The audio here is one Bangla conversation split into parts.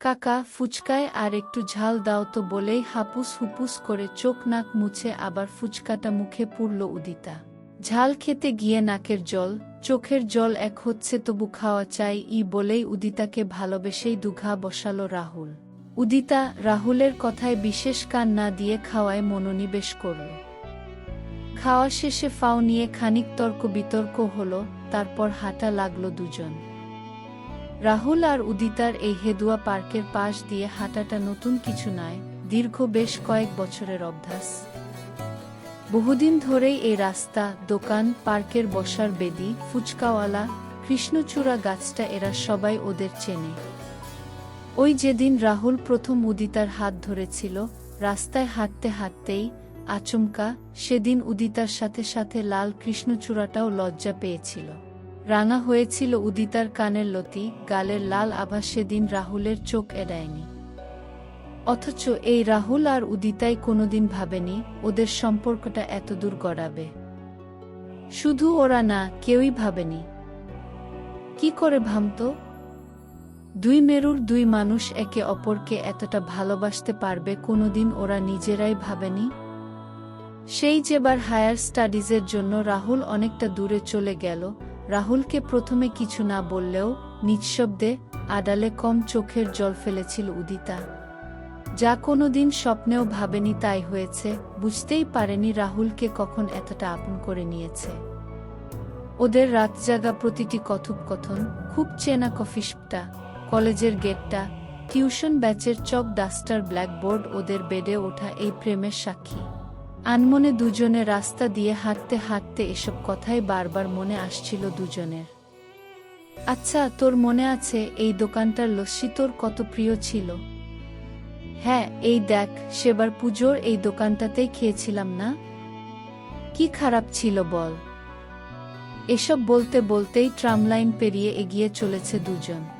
কাকা, ফুচকায় আর একটু ঝাল দাও তো বলেই হাপুস হুপুস করে চোখ নাক মুছে আবার ফুচকাটা মুখে পুরল উদিতা। ঝাল খেতে গিয়ে নাকের জল, চোখের জল এক হচ্ছে তবু খাওয়া চাই ই বলেই উদিতাকে ভালোবেসেই দুঘা বসালো রাহুল। উদিতা রাহুলের কথায় বিশেষ কান না দিয়ে খাওয়ায় মনোনিবেশ করল। খাওয়া শেষে ফাও নিয়ে খানিক তর্ক বিতর্ক হলো, তারপর হাঁটা লাগল দুজন। রাহুল আর উদিতার এই হেদুয়া পার্কের পাশ দিয়ে হাঁটাটা নতুন কিছু নয়, দীর্ঘ বেশ কয়েক বছরের অভ্যাস। বহুদিন ধরেই এই রাস্তা, দোকান, পার্কের বসার বেদি, ফুচকাওয়ালা, কৃষ্ণচূড়া গাছটা এরা সবাই ওদের চেনে। ওই যেদিন রাহুল প্রথম উদিতার হাত ধরেছিল, রাস্তায় হাঁটতে হাঁটতেই আচমকা সেদিন উদিতার সাথে সাথে লাল কৃষ্ণচূড়াটাও লজ্জা পেয়েছিল। রাঙা হয়েছিল উদিতার কানের লতি, গালের লাল আভা সেদিন রাহুলের চোখ এড়ায়নি। অথচ এই রাহুল আর উদিতাই কোনোদিন ভাবেনি ওদের সম্পর্কটা এতদূর গড়াবে। শুধু ওরা না, কেউই ভাবেনি। কি করে ভাবত? দুই মেরুর দুই মানুষ একে অপরকে এতটা ভালোবাসতে পারবে কোনোদিন ওরা নিজেরাই ভাবেনি? সেই যেবার হায়ার স্টাডিজের জন্য রাহুল অনেকটা দূরে চলে গেল রাহুলকে প্রথমে কিছু না বললেও নিঃশব্দে আড়ালে কম চোখের জল ফেলেছিল উদিতা। যা কোনোদিন স্বপ্নেও ভাবেনি তাই হয়েছে, বুঝতেই পারেনি রাহুলকে কখন এতটা আপন করে নিয়েছে। ওদের রাত জাগা প্রতিটি কথোপকথন, খুব চেনা কফিশপটা কলেজের গেটটা, টিউশন ব্যাচের চক ডাস্টার ব্ল্যাকবোর্ড ওদের বেডে ওঠা এই প্রেমের সাক্ষী। আনমনে দুজনে রাস্তা দিয়ে হাঁটতে হাঁটতে এসব কথাই বারবার মনে আসছিল দুজনের। আচ্ছা তোর মনে আছে এই দোকানটার লস্যি তোর কত প্রিয় ছিল? হ্যাঁ এই দেখ, সেবার পুজোর এই দোকানটাতেই খেয়েছিলাম না? কি খারাপ ছিল বল। এসব বলতে বলতেই ট্রামলাইন পেরিয়ে এগিয়ে চলেছে দুজন।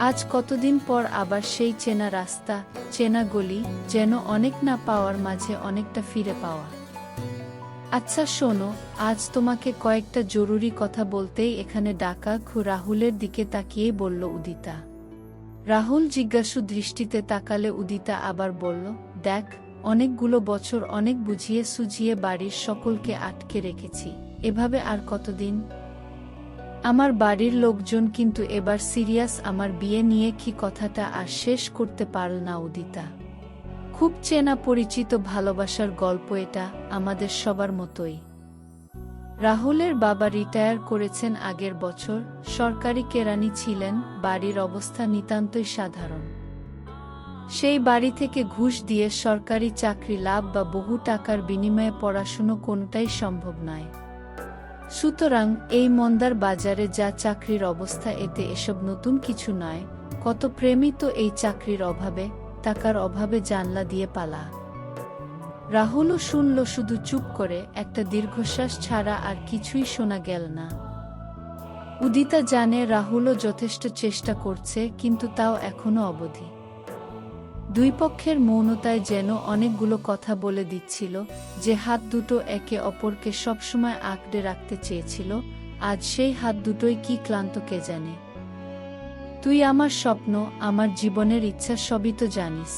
আজ কতদিন পর আবার সেই চেনা রাস্তা, চেনা গলি, যেন অনেক না পাওয়ার মাঝে অনেকটা ফিরে পাওয়া। আচ্ছা শোনো, আজ তোমাকে কয়েকটা জরুরি কথা বলতেই এখানে ডাকা খু রাহুলের দিকে তাকিয়েই বলল উদিতা। রাহুল জিজ্ঞাসু দৃষ্টিতে তাকালে উদিতা আবার বলল, দেখ, অনেকগুলো বছর অনেক বুঝিয়ে সুঝিয়ে বাড়ির সকলকে আটকে রেখেছি। এভাবে আর কতদিন? আমার বাড়ির লোকজন কিন্তু এবার সিরিয়াস আমার বিয়ে নিয়ে কি কথাটা আর শেষ করতে পারল না উদিতা। খুব চেনা পরিচিত ভালোবাসার গল্প এটা আমাদের সবার মতোই। রাহুলের বাবা রিটায়ার করেছেন আগের বছর, সরকারি কেরানি ছিলেন, বাড়ির অবস্থা নিতান্তই সাধারণ। সেই বাড়ি থেকে ঘুষ দিয়ে সরকারি চাকরি লাভ বা বহু টাকার বিনিময়ে পড়াশুনো কোনটাই সম্ভব নয়। সুতরাং এই মন্দার বাজারে যা চাকরির অবস্থা, এতে এসব নতুন কিছু নয়। কত প্রেমী তো এই চাকরির অভাবে, টাকার অভাবে জানলা দিয়ে পালা। রাহুলও শুনল শুধু চুপ করে, একটা দীর্ঘশ্বাস ছাড়া আর কিছুই শোনা গেল না। উদিতা জানে রাহুলও যথেষ্ট চেষ্টা করছে, কিন্তু তাও এখনও অবধি। দুই পক্ষের মৌনতায় যেন অনেকগুলো কথা বলে দিচ্ছিল, যে হাত দুটো একে অপরকে সবসময় আঁকড়ে রাখতে চেয়েছিল, আজ সেই হাত দুটোই কি ক্লান্ত কে জানে। তুই আমার স্বপ্ন, আমার জীবনের ইচ্ছা সবই তো জানিস।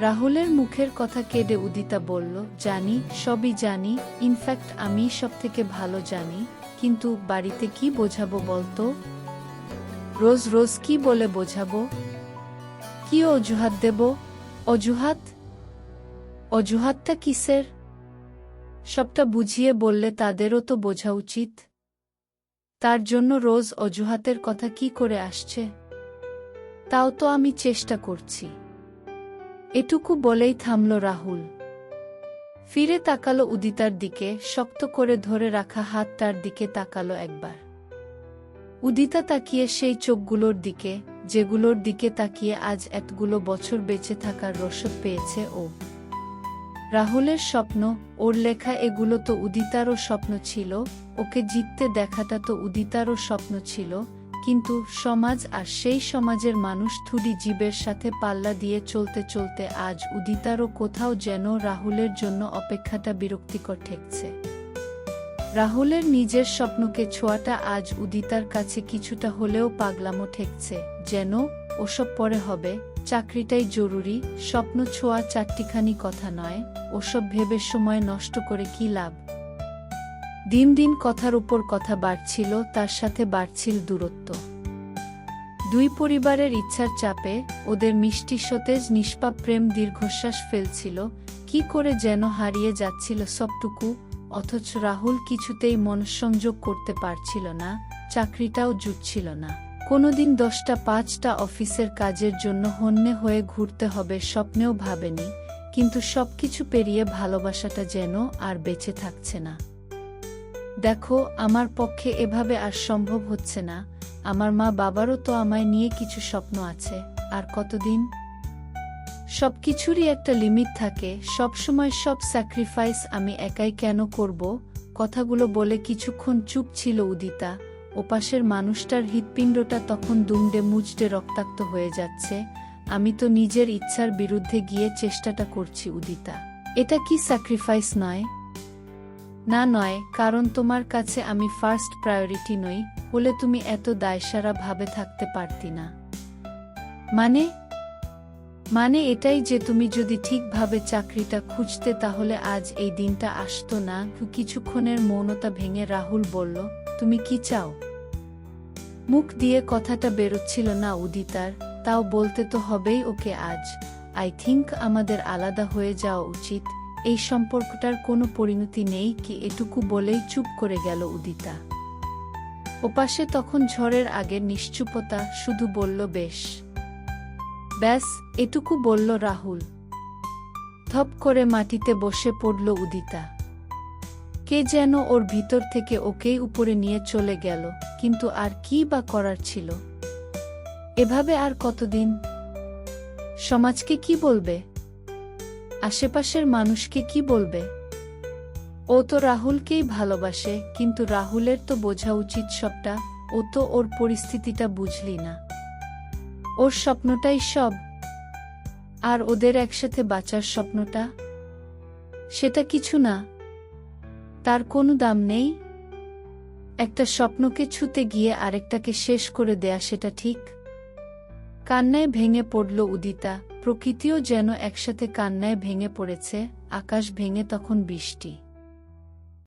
রাহুলের মুখের কথা কেঁদে উদিতা বলল, জানি, সবই জানি, ইনফ্যাক্ট আমি সব থেকে ভালো জানি, কিন্তু বাড়িতে কি বোঝাবো বলতো? রোজ রোজ কি বলে বোঝাবো? কি অজুহাত দেব? অজুহাত? অজুহাতটা কিসের? সবটা বুঝিয়ে বললে তাদেরও তো বোঝা উচিত। তার জন্য রোজ অজুহাতের কথা কি করে আসছে? তাও তো আমি চেষ্টা করছি। এটুকু বলেই থামল রাহুল। ফিরে তাকালো উদিতার দিকে, শক্ত করে ধরে রাখা হাত তার দিকে তাকালো একবার। উদিতা তাকিয়ে সেই চোখগুলোর দিকে যেগুলোর দিকে তাকিয়ে আজ এতগুলো বছর বেঁচে থাকার রসদ পেয়েছে ও। রাহুলের স্বপ্ন, ওর লেখা এগুলো তো উদিতারও স্বপ্ন ছিল, ওকে জিততে দেখাটা তো উদিতারও স্বপ্ন ছিল, কিন্তু সমাজ আর সেই সমাজের মানুষ থুড়ি জীবের সাথে পাল্লা দিয়ে চলতে চলতে আজ উদিতারও কোথাও যেন রাহুলের জন্য অপেক্ষাটা বিরক্তিকর ঠেকছে। রাহুলের নিজের স্বপ্নকে ছোঁয়াটা আজ উদিতার কাছে কিছুটা হলেও পাগলামো ঠেকছে। যেন ওসব পরে হবে, চাকরিটাই জরুরি, স্বপ্ন ছোঁয়া চারটিখানি কথা নয়, ওসব ভেবে সময় নষ্ট করে কি লাভ? দিন দিন কথার উপর কথা বাড়ছিল, তার সাথে বাড়ছিল দূরত্ব। দুই পরিবারের ইচ্ছার চাপে ওদের মিষ্টি সতেজ, নিষ্পাপ প্রেম দীর্ঘশ্বাস ফেলছিল, কি করে যেন হারিয়ে যাচ্ছিল সবটুকু অথচ রাহুল কিছুতেই মনঃসংযোগ করতে পারছিল না, চাকরিটাও জুটছিল না। কোনোদিন দশটা পাঁচটা অফিসের কাজের জন্য হন্যে হয়ে ঘুরতে হবে স্বপ্নেও ভাবেনি, কিন্তু সবকিছু পেরিয়ে ভালোবাসাটা যেন আর বেঁচে থাকছে না। দেখো, আমার পক্ষে এভাবে আর সম্ভব হচ্ছে না, আমার মা বাবারও তো আমায় নিয়ে কিছু স্বপ্ন আছে, আর কতদিন? সবকিছুরই একটা লিমিট থাকে। সবসময় সব স্যাক্রিফাইস আমি একাই কেন করব? কথাগুলো বলে কিছুক্ষণ চুপ ছিল উদিতা। ওপাশের মানুষটার হৃৎপিণ্ডটা তখন দুমড়ে মুচড়ে রক্তাক্ত হয়ে যাচ্ছে। আমি তো নিজের ইচ্ছার বিরুদ্ধে গিয়ে চেষ্টাটা করছি উদিতা। এটা কি স্যাক্রিফাইস নয়? না নয়, কারণ তোমার কাছে আমি ফার্স্ট প্রায়োরিটি নই বলে তুমি এত দায়সারা ভাবে থাকতে পারতি না। মানে মানে এটাই যে তুমি যদি ঠিকভাবে চাকরিটা খুঁজতে তাহলে আজ এই দিনটা আসতো না। কিছুক্ষণের মৌনতা ভেঙে রাহুল বলল, তুমি কি চাও? মুখ দিয়ে কথাটা বেরোচ্ছিল না উদিতার। তাও বলতে তো হবেই ওকে আজ। আই থিঙ্ক আমাদের আলাদা হয়ে যাওয়া উচিত। এই সম্পর্কটার কোনো পরিণতি নেই কি এটুকু বলেই চুপ করে গেল উদিতা। ওপাশে তখন ঝড়ের আগের নিশ্চুপতা শুধু বলল, বেশ। ব্যাস, এটুকু বলল রাহুল। ধপ করে মাটিতে বসে পড়ল উদিতা। কে যেন ওর ভিতর থেকে ওকেই উপরে নিয়ে চলে গেল, কিন্তু আর কি বা করার ছিল? এভাবে আর কতদিন? সমাজকে কি বলবে? আশেপাশের মানুষকে কি বলবে? ও তো রাহুলকেই ভালোবাসে, কিন্তু রাহুলের তো বোঝা উচিত সবটা, ও তো ওর পরিস্থিতিটা বুঝলি না। ওর স্বপ্নটাই সব। আর ওদের একসাথে বাঁচার স্বপ্নটা? সেটা কিছু না। তার কোনো দাম নেই। একটা স্বপ্নকে ছুতে গিয়ে আরেকটাকে শেষ করে দেয়া সেটা ঠিক। কান্নায় ভেঙে পড়ল উদিতা। প্রকৃতিও যেন একসাথে কান্নায় ভেঙে পড়েছে। আকাশ ভেঙে তখন বৃষ্টি।